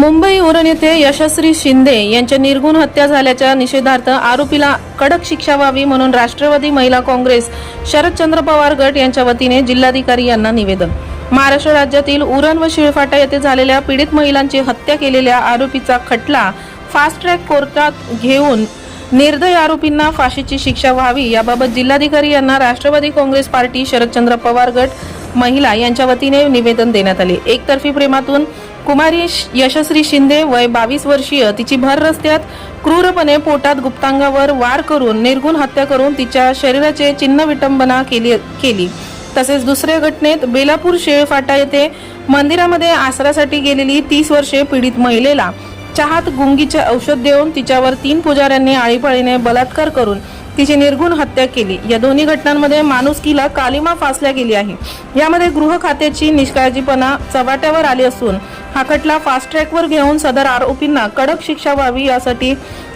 मुंबई उरण येथे यशस्वी शिंदे यांच्या निर्गुण हत्या झाल्याच्या निषेधार्थ आरोपीला कडक शिक्षा व्हावी म्हणून राष्ट्रवादी महिला काँग्रेस शरदचंद्र पवार गट यांच्या वतीने जिल्हाधिकारी यांना निवेदन. महाराष्ट्र राज्यातील उरण व शिळफाटा येथे झालेल्या पीडित महिलांची हत्या केलेल्या आरोपीचा खटला फास्ट ट्रॅक कोर्टात घेऊन निर्दय आरोपींना फाशीची शिक्षा व्हावी याबाबत जिल्हाधिकारी यांना राष्ट्रवादी काँग्रेस पार्टी शरदचंद्र पवार गट महिला यांच्या वतीने निवेदन देण्यात आले. एकतर्फी प्रेमातून कुमारी श- यशस्वी शिंदे वय बावीस वर्षीय तिची भर रस्त्यात क्रूरपणे पोटात गुप्तांगावर वार करून निर्गुण हत्या करून तिच्या शरीराचे चिन्ह विटंबना केली केली. तसेच दुसऱ्या घटनेत बेलापूर शेळफाटा येथे मंदिरामध्ये आसरासाठी गेलेली तीस वर्षे पीडित महिलेला चहात गुंगीचे औषध देऊन तिच्यावर तीन पुजाऱ्यांनी आळीपाळीने बलात्कार करून तिची निर्गुण हत्या केली. या दोन्ही घटनांमध्ये माणुसकीला कालिमा फासल्या गेली आहे. यामध्ये गृह खात्याची निष्काळजीपणा चव्हाट्यावर आली असून हा खटला फास्ट ट्रॅकवर घेऊन सदर आरोपींना कडक शिक्षा व्हावी यासाठी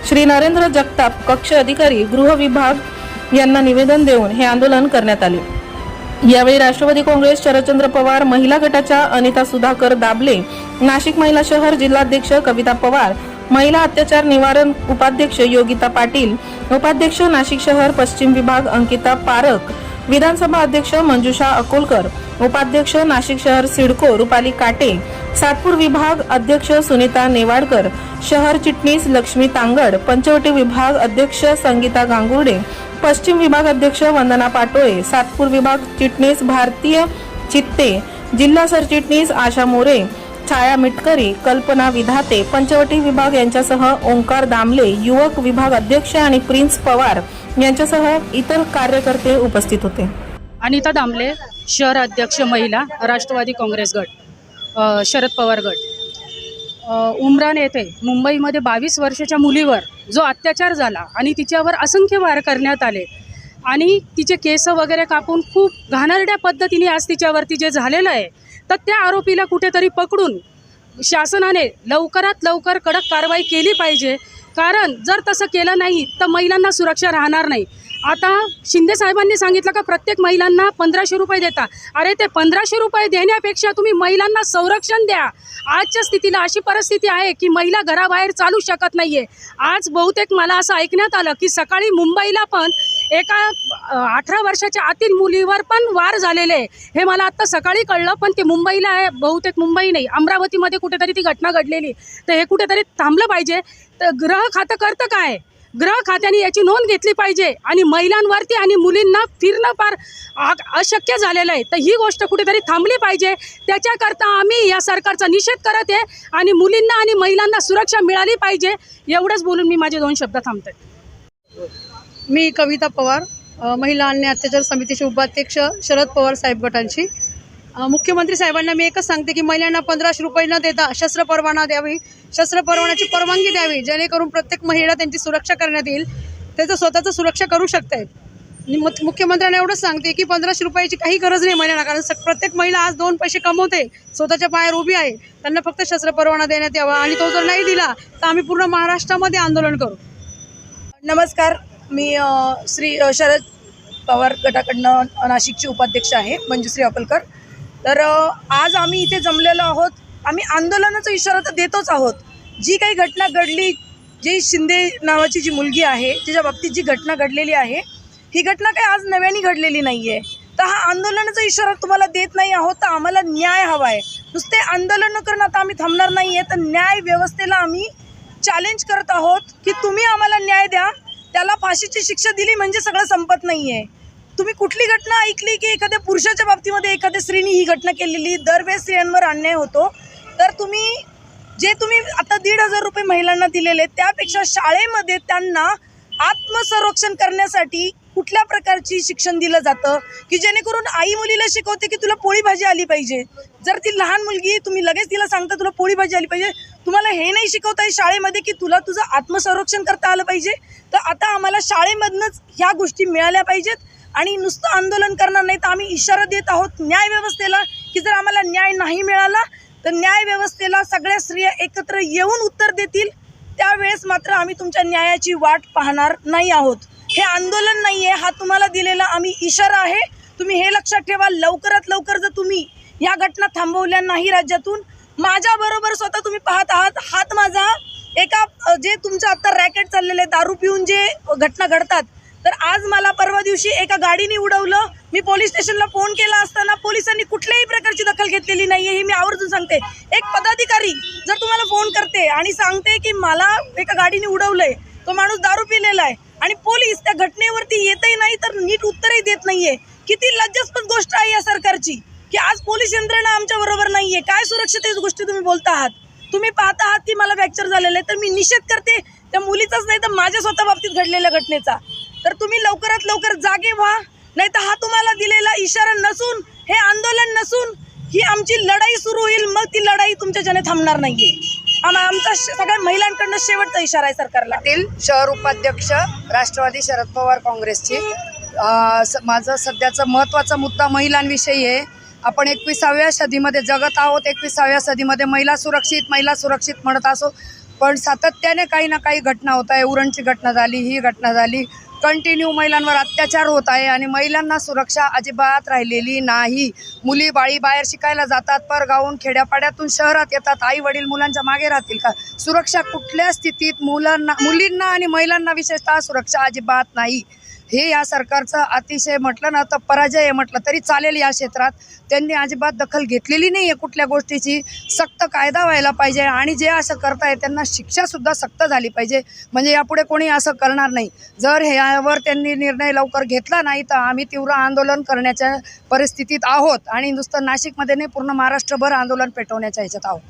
श्री नरेंद्र जगताप कक्ष अधिकारी गृह विभाग यांना निवेदन देऊन हे आंदोलन करण्यात आले. यावेळी राष्ट्रवादी काँग्रेस शरदचंद्र पवार महिला गटाच्या अनिता सुधाकर दाबले नाशिक महिला शहर जिल्हाध्यक्ष कविता पवार महिला अत्याचार निवारण उपाध्यक्ष योगिता पाटील उपाध्यक्ष नाशिक शहर पश्चिम विभाग अंकिता पारक विधानसभा अध्यक्ष मंजुषा अकोलकर उपाध्यक्ष नाशिक शहर सिडको रुपाली काटे सातपूर विभाग अध्यक्ष सुनीता नेवाडकर शहर चिटणीस लक्ष्मी तांगड पंचवटी विभाग अध्यक्ष संगीता गांगुर्डे पश्चिम विभाग अध्यक्ष वंदना पाटोळे सातपूर विभाग चिटणीस भारतीय चित्ते जिल्हा सरचिटणीस आशा मोरे छाया मिटकरी कल्पना विधाते पंचवटी विभाग यांच्यासह ओंकार दामले युवक विभाग अध्यक्ष आणि प्रिन्स पवार यांच्यासह इतर कार्यकर्ते उपस्थित होते. अनिता दामले शहर अध्यक्ष महिला राष्ट्रवादी काँग्रेस गट शरद पवार गट. उमरान येथे मुंबईमध्ये बावीस वर्षाच्या मुलीवर जो अत्याचार झाला आणि तिच्यावर असंख्य वार करण्यात आले आणि तिचे केस वगैरे कापून खूप घाणेरड्या पद्धतीने आज तिच्यावरती जे झालेलं आहे तर त्या आरोपीला कुठेतरी पकडून शासनाने लवकरात लवकर कडक कारवाई केली पाहिजे. कारण जर तसं केलं नाही तर महिलांना सुरक्षा राहणार नाही. आता शिंदे साहेबांनी सांगितलं का प्रत्येक महिलांना पंधराशे रुपये देता. अरे ते पंधराशे रुपये देण्यापेक्षा तुम्ही महिलांना संरक्षण द्या. आजच्या स्थितीला अशी परिस्थिती आहे की महिला घराबाहेर चालू शकत नाही आहे आज बहुतेक मला असं ऐकण्यात आलं की सकाळी मुंबईला पण एका अठरा वर्षाच्या आतील मुलीवर पण वार झालेले आहे. हे मला आत्ता सकाळी कळलं पण ते मुंबईला आहे बहुतेक मुंबई नाही. अमरावतीमध्ये कुठेतरी ती घटना घडलेली तर हे कुठेतरी थांबलं पाहिजे. तर ग्रह खातं करतं काय? ग्रह खात्याने याची नोंद घेतली पाहिजे आणि महिलांवरती आणि मुलींना फिरणं फार आ- अशक्य झालेलं आहे. तर ही गोष्ट कुठेतरी थांबली पाहिजे. त्याच्याकरता आम्ही या सरकारचा निषेध करत आहे आणि मुलींना आणि महिलांना सुरक्षा मिळाली पाहिजे. एवढंच बोलून मी माझे दोन शब्द थांबते मी कविता पवार महिला अन्य अत्याचार समितीचे उपाध्यक्ष शरद पवार साहेब गटांची. मुख्यमंत्री साहेबांना मी एकच सांगते की महिलांना पंधराशे रुपये न देता शस्त्र परवाना द्यावी. शस्त्र परवान्याची परवानगी द्यावी जेणेकरून प्रत्येक महिला त्यांची सुरक्षा करण्यात येईल. त्याचं स्वतःचं सुरक्षा करू शकते आणि मुख्यमंत्र्यांना एवढंच सांगते की पंधराशे रुपयाची काही गरज नाही महिलांना कारण स- प्रत्येक महिला आज दोन पैसे कमवते स्वतःच्या पायावर उभी आहे. त्यांना फक्त शस्त्र परवाना देण्यात यावा आणि तो जर नाही दिला तर आम्ही पूर्ण महाराष्ट्रामध्ये आंदोलन करू. नमस्कार. मी श्री शरद पवार गटाकडनं नाशिकची उपाध्यक्ष आहे म्हणजे मंजुश्री अकोलकर. तर आज आम्ही इथे जमलेलो आहोत. आम्ही आंदोलनाचा इशारा तर देतोच आहोत. जी काही घटना घडली जी शिंदे नावाची जी मुलगी आहे तिच्या बाबतीत जी घटना घडलेली आहे ही घटना काही आज नव्याने घडलेली नाही आहे तर हा आंदोलनाचा इशारा तुम्हाला देत नाही आहोत तर आम्हाला न्याय हवा आहे. नुसते आंदोलन करून आता आम्ही थांबणार नाही आहे तर न्याय व्यवस्थेला आम्ही चॅलेंज करत आहोत की तुम्ही आम्हाला न्याय द्या. फाशीची शिक्षा दिली म्हणजे सगळं संपत नाही आहे तुम्ही कुठली घटना ऐकली की एखाद्या पुरुषाच्या बाबतीमध्ये एखाद्या स्त्रीने ही घटना केलेली? दरवेळेस स्त्रियांवर अन्याय होतो. तर तुम्ही जे तुम्ही आता दीड हजार रुपये महिलांना दिलेले त्यापेक्षा शाळेमध्ये त्यांना आत्मसंरक्षण करण्यासाठी कुठल्या प्रकारची शिक्षण दिलं जातं? की जेणेकरून आई मुलीला शिकवते की तुला पोळी भाजी आली पाहिजे? जर ती लहान मुलगी तुम्ही लगेच तिला सांगता तुला पोळी भाजी आली पाहिजे तुम्हाला हे नाही शिकवता येत शाळेमध्ये की तुला तुझं आत्मसंरक्षण करता आलं पाहिजे? तर आता आम्हाला शाळेमधनंच ह्या गोष्टी मिळाल्या पाहिजेत आणि नुसतं आंदोलन करणार नाही तर आम्ही इशारा देत आहोत न्यायव्यवस्थेला की जर आम्हाला न्याय नाही मिळाला तर न्याय व्यवस्थेला सगळ्या स्त्रिया एकत्र येऊन उत्तर देतील. त्यावेळेस मात्र आम्ही तुमच्या न्यायाची वाट पाहणार नाही आहोत. हे आंदोलन नाही आहे हा तुम्हाला दिलेला आम्ही इशारा आहे. तुम्ही हे लक्षात ठेवा लवकरात लवकर जर तुम्ही ह्या घटना थांबवल्या नाही राज्यातून माझ्या बरोबर स्वतः तुम्ही पाहत आहात. हात माझा एका जे तुमचं आत्ता रॅकेट चाललेलं आहे दारू पिऊन जे घटना घडतात. तर आज मला परवा दिवशी एका गाडीने उडवलं. मी पोलीस स्टेशनला फोन केला असताना पोलिसांनी कुठल्याही प्रकारची दखल घेतलेली नाही आहे हे मी आवर्जून सांगते. एक पदाधिकारी जर तुम्हाला फोन करते आणि सांगते की मला एका गाडीने उडवलंय तो माणूस दारू पिलेला आहे आणि पोलीस त्या घटनेवरती येतही नाही तर नीट उत्तरही देत नाहीये. किती लज्जास्पद गोष्ट आहे या सरकारची. की आज पोलीस यंत्रणा आमच्या बरोबर नाहीये. काय सुरक्षतेची गोष्टी तुम्ही बोलता आहात तुम्ही पाहता आहात की मला फ्रॅक्चर झालेलं आहे तर मी निषेध करते. त्या मुलीचाच नाही तर माझ्या स्वतः बाबतीत घडलेल्या घटनेचा. तर तुम्ही लवकरात लवकर जागे व्हा. नाही तर हा तुम्हाला दिलेला इशारा नसून हे आंदोलन नसून ही आमची लढाई सुरू होईल. मग ती लढाई तुमच्या जने थांबणार नाहीये. आमचा श- सगळ्या महिलांकडनं शेवटचा इशारा आहे सरकारला. शहर उपाध्यक्ष राष्ट्रवादी शरद पवार काँग्रेसची. माझा स- माझं सध्याचा महत्त्वाचा मुद्दा महिलांविषयी आहे. आपण एकविसाव्या सदीमध्ये जगत आहोत एकविसाव्या सदीमध्ये महिला सुरक्षित महिला सुरक्षित म्हणत असो. पण सातत्याने काही ना काही घटना होत आहे. उरणची घटना झाली ही घटना झाली. कंटिन्यू महिलांवर अत्याचार होत आहे आणि महिलांना सुरक्षा अजिबात राहिलेली नाही. मुली बाळी बाहेर शिकायला जातात परगावून खेड्यापाड्यातून शहरात येतात. आई वडील मुलांच्या मागे राहतील का? सुरक्षा कुठल्या स्थितीत मुलांना मुलींना आणि महिलांना विशेषतः सुरक्षा अजिबात नाही. हे या सरकारचं अतिशय म्हटलं ना तर पराजय आहे म्हटलं तरी चालेल या क्षेत्रात. त्यांनी अजिबात दखल घेतलेली नाही आहे कुठल्या गोष्टीची. सक्त कायदा व्हायला पाहिजे आणि जे असं करताय त्यांना शिक्षासुद्धा सक्त झाली पाहिजे. म्हणजे यापुढे कोणी असं करणार नाही. जर ह्यावर त्यांनी निर्णय लवकर घेतला नाही तर आम्ही तीव्र आंदोलन करण्याच्या परिस्थितीत आहोत आणि नुसतं नाशिकमध्ये नाही पूर्ण महाराष्ट्रभर आंदोलन पेटवण्याच्या ह्याच्यात आहोत.